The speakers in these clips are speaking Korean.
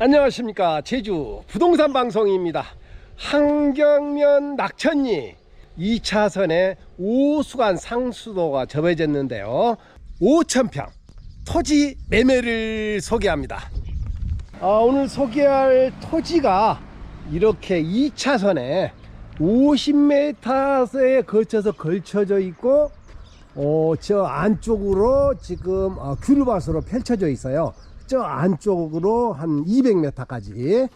안녕하십니까. 제주 부동산 방송입니다. 한경면 낙천리 2차선에 오수관 상수도가 접어졌는데요. 5천평 토지 매매를 소개합니다. 아, 오늘 소개할 토지가 이렇게 2차선에 50m에 걸쳐서 걸쳐져 있고 어, 저 안쪽으로 지금 어, 귤밭으로 펼쳐져 있어요. 저 안쪽으로 한 200m까지.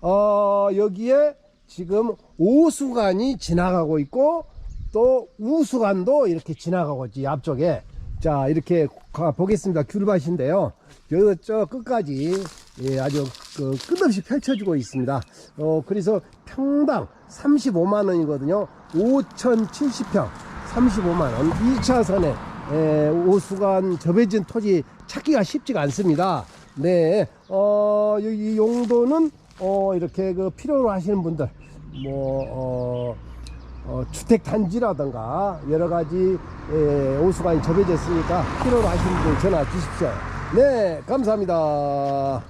어, 여기에 지금 오수관이 지나가고 있고 또 우수관도 이렇게 지나가고 있지 앞쪽에. 자, 이렇게 가 보겠습니다. 귤밭인데요. 여기 저 끝까지 예, 아주 그 끝없이 펼쳐지고 있습니다. 어, 그래서 평당 35만 원이거든요. 5,070평. 35만원 2차선에 오수관 접해진 토지 찾기가 쉽지가 않습니다. 네, 어, 이 용도는 어, 이렇게 그 필요로 하시는 분들, 뭐, 어, 어 주택 단지라던가, 여러 가지 예, 호수관이 접해졌으니까 필요로 하시는 분들 전화 주십시오. 네, 감사합니다.